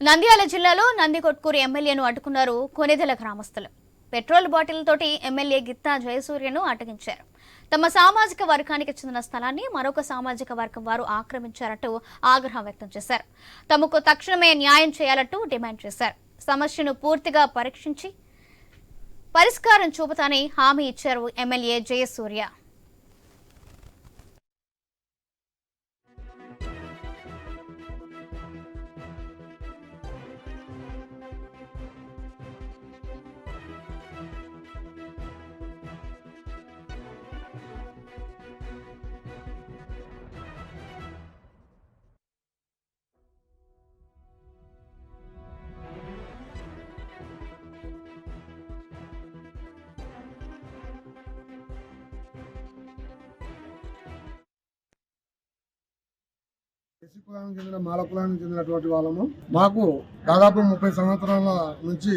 నంద్యాల జిల్లాలో నందికొట్కూరు ఎమ్మెల్యేను అడ్డుకున్నారు కొనిదెల గ్రామస్తులు. పెట్రోల్ బాటిల్ తోటి ఎమ్మెల్యే గిత్తా జయసూర్యను అడ్డగించారు తమ సామాజిక వర్గానికి చెందిన స్థలాన్ని మరొక సామాజిక వర్గం వారు ఆక్రమించారంటూ ఆగ్రహం వ్యక్తం చేశారు. తమకు తక్షణమే న్యాయం చేయాలంటూ డిమాండ్ చేశారు. సమస్యను పూర్తిగా పరీక్షించి పరిష్కారం చూపుతానని హామీ ఇచ్చారు ఎమ్మెల్యే జయసూర్య. ఎస్సీ కులానికి చెందిన మాల కులానికి చెందినటువంటి వాళ్ళము. మాకు దాదాపు ముప్పై సంవత్సరాల నుంచి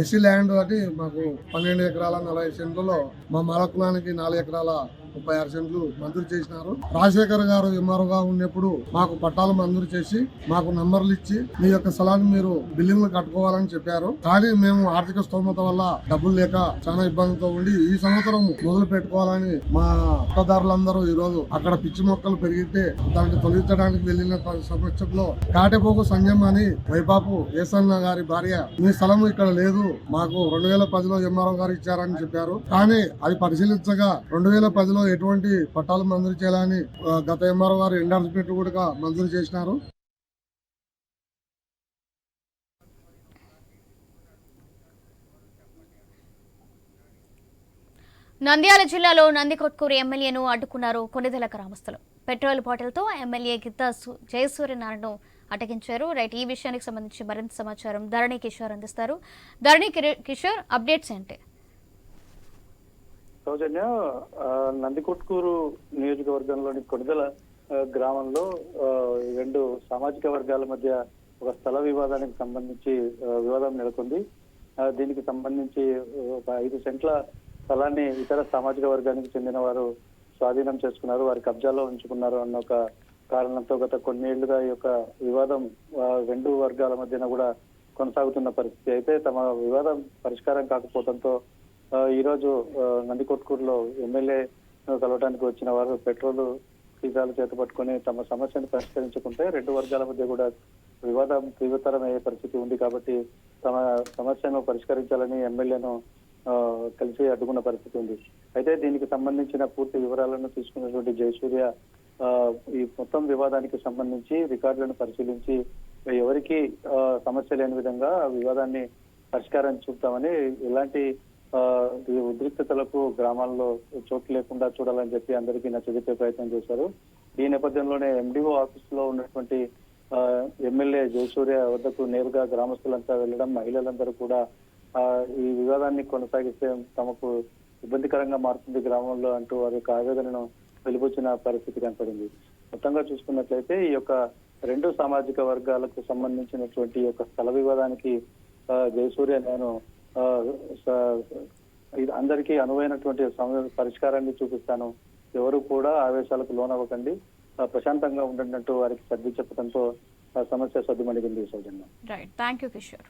ఎస్సీ ల్యాండ్ అంటే మాకు పన్నెండు ఎకరాల నలభై సెంట్లలో మా మాల కులానికి నాలుగు ఎకరాల ముప్పై ఆరు సెంట్లు మంజూరు చేసినారు. రాజశేఖర్ గారు ఎంఆర్ఓగా ఉన్నప్పుడు మాకు పట్టాలు మంజూరు చేసి మాకు నంబర్లు ఇచ్చి మీ యొక్క స్థలాన్ని మీరు బిల్డింగ్లు కట్టుకోవాలని చెప్పారు. కానీ మేము ఆర్థిక స్తోమత వల్ల డబ్బులు లేక చాలా ఇబ్బందితో ఉండి ఈ సంవత్సరం మొదలు పెట్టుకోవాలని మా అత్తదారులందరూ ఈ రోజు అక్కడ పిచ్చి మొక్కలు పెరిగితే దాన్ని తొలగించడానికి వెళ్ళిన సమస్యలో కాటెపోకు సంజమ్మ అని వైపాపు ఏసన్న గారి భార్య మీ స్థలం ఇక్కడ లేదు. మాకు రెండు వేల పదిలో ఎంఆర్ఓ గారు ఇచ్చారని చెప్పారు. కానీ అది పరిశీలించగా రెండు వేల పదిలో ఎటువంటి పట్టాలు మంజూరు చేయాలని గత ఎంఆర్ఓ గారు ఎండార్స్మెంట్ కూడా మంజూరు చేసినారు. నంద్యాల జిల్లాలో నందికొట్కూరు ఎమ్మెల్యేను అడ్డుకున్నారు కొనిదెల గ్రామస్తులు. పెట్రోల్ బాటిల్తో ఎమ్మెల్యే గిద్దా జయసూర్యనారాయణను అటగించారు రైట్ ఈ విషయానికి సంబంధించి మరింత సమాచారం ధరణి కిషోర్ అందిస్తారు. ధరణి కిషోర్ అప్డేట్స్ ఏంటి? సౌజన్య ఆ, నందికొట్కూరు నియోజకవర్గంలోని కొడిదల గ్రామంలో ఆ, రెండు సామాజిక వర్గాల మధ్య ఒక స్థల వివాదానికి సంబంధించి వివాదం నెలకొంది. దీనికి సంబంధించి ఒక ఐదు సెంట్ల స్థలాన్ని ఇతర సామాజిక వర్గానికి చెందిన వారు స్వాధీనం చేసుకున్నారు వారి కబ్జాలో ఉంచుకున్నారు అన్న ఒక కారణంతో గత కొన్నేళ్ళుగా ఈ యొక్క వివాదం రెండు వర్గాల మధ్యన కూడా కొనసాగుతున్న పరిస్థితి. అయితే తమ వివాదం పరిష్కారం కాకపోవడంతో ఈరోజు నందికొట్కూరులో ఎమ్మెల్యే కలవడానికి వచ్చిన వారు పెట్రోల్ సీసాలు చేత పట్టుకొని తమ సమస్యను పరిష్కరించుకుంటే రెండు వర్గాల మధ్య కూడా వివాదం తీవ్రతరమయ్యే పరిస్థితి ఉంది కాబట్టి తమ సమస్యను పరిష్కరించాలని ఎమ్మెల్యేను కలిసి అడ్డుకున్న పరిస్థితి ఉంది. అయితే దీనికి సంబంధించిన పూర్తి వివరాలను తీసుకున్నటువంటి జయసూర్య ఈ మొత్తం వివాదానికి సంబంధించి రికార్డులను పరిశీలించి ఎవరికి సమస్య లేని విధంగా వివాదాన్ని పరిష్కారం చూపుతామని ఎలాంటి ఉద్రిక్తతలకు గ్రామాల్లో చోటు లేకుండా చూడాలని చెప్పి అందరికీ నచ్చజెప్పే ప్రయత్నం చేశారు. ఈ నేపథ్యంలోనే ఎండిఓ ఆఫీస్లో ఉన్నటువంటి ఆ, ఎమ్మెల్యే జయసూర్య వద్దకు నేరుగా గ్రామస్తులంతా వెళ్ళడం మహిళలందరూ కూడా ఆ, ఈ వివాదాన్ని కొనసాగిస్తే తమకు ఇబ్బందికరంగా మారుతుంది గ్రామంలో అంటూ వారి యొక్క ఆవేదనను వెలిబుచ్చిన పరిస్థితి కనపడింది. మొత్తంగా చూసుకున్నట్లయితే ఈ యొక్క రెండు సామాజిక వర్గాలకు సంబంధించినటువంటి యొక్క స్థల వివాదానికి ఆ, జయసూర్య నేను ఇది అందరికీ అనువైనటువంటి పరిష్కారాన్ని చూపిస్తాను. ఎవరు కూడా ఆవేశాలకు లోనవ్వకండి. ప్రశాంతంగా ఉండండి అంటూ వారికి సర్ది చెప్పడంతో ఆ సమస్య సర్దుమణిగింది Soujanya. Right thank you Kishore